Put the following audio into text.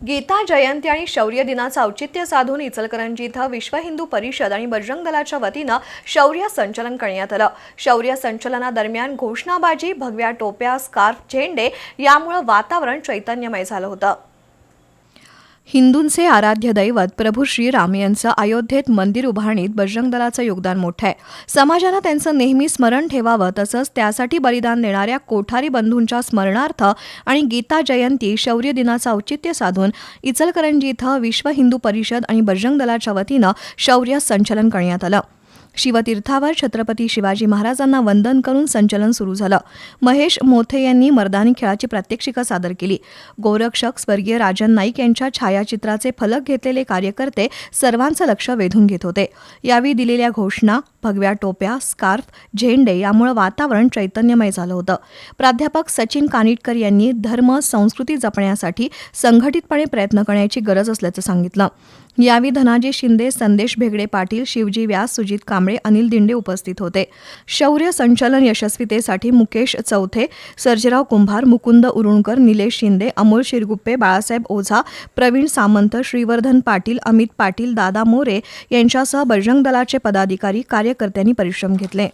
गीता जयंती आणि शौर्य दिनाचं औचित्य साधून इचलकरंजी इथं विश्व हिंदू परिषद आणि बजरंग दलाच्या वतीनं शौर्य संचलन करण्यात आलं. शौर्य संचलनादरम्यान घोषणाबाजी भगव्या टोप्या स्कार्फ झेंडे यामुळं वातावरण चैतन्यमय झालं होतं. हिंदूंचे आराध्य दैवत प्रभू श्रीराम यांचं अयोध्येत मंदिर उभारणीत बजरंग दलाचं योगदान मोठं आहे. समाजानं त्यांचं नेहमी स्मरण ठेवावं तसंच त्यासाठी बलिदान देणाऱ्या कोठारी बंधूंच्या स्मरणार्थ आणि गीता जयंती शौर्य दिनाचं औचित्य साधून इचलकरंजी इथं विश्व हिंदू परिषद आणि बजरंग दलाच्या वतीनं शौर्य संचलन करण्यात आलं. शिवतीर्थावर छत्रपती शिवाजी महाराजांना वंदन करून संचलन सुरू झालं. महेश मोथे यांनी मर्दानी खेळाची प्रात्यक्षिकं सादर केली. गोरक्षक स्वर्गीय राजन नाईक यांच्या छायाचित्राचे फलक घेतलेले कार्यकर्ते सर्वांचं लक्ष वेधून घेत होते. यावेळी दिलेल्या घोषणा भगव्या टोप्या स्कार्फ झेंडे यामुळे वातावरण चैतन्यमय झालं होतं. प्राध्यापक सचिन कानिटकर यांनी धर्म संस्कृती जपण्यासाठी संघटितपणे प्रयत्न करण्याची गरज असल्याचं सांगितलं. यावेळी धनाजी शिंदे संदेश भेगडे पाटील शिवजी व्यास सुजित कांबळे अनिल दिंडे उपस्थित होते. शौर्य संचलन यशस्वीतेसाठी मुकेश चौथे सर्जेराव कुंभार मुकुंद उरुणकर निलेश शिंदे अमोल शिरगुप्पे बाळासाहेब ओझा प्रवीण सामंत श्रीवर्धन पाटील अमित पाटील दादा मोरे यांच्यासह बजरंग दलाचे पदाधिकारी कार्य कार्यकर्त्यांनी परिश्रम घेतले.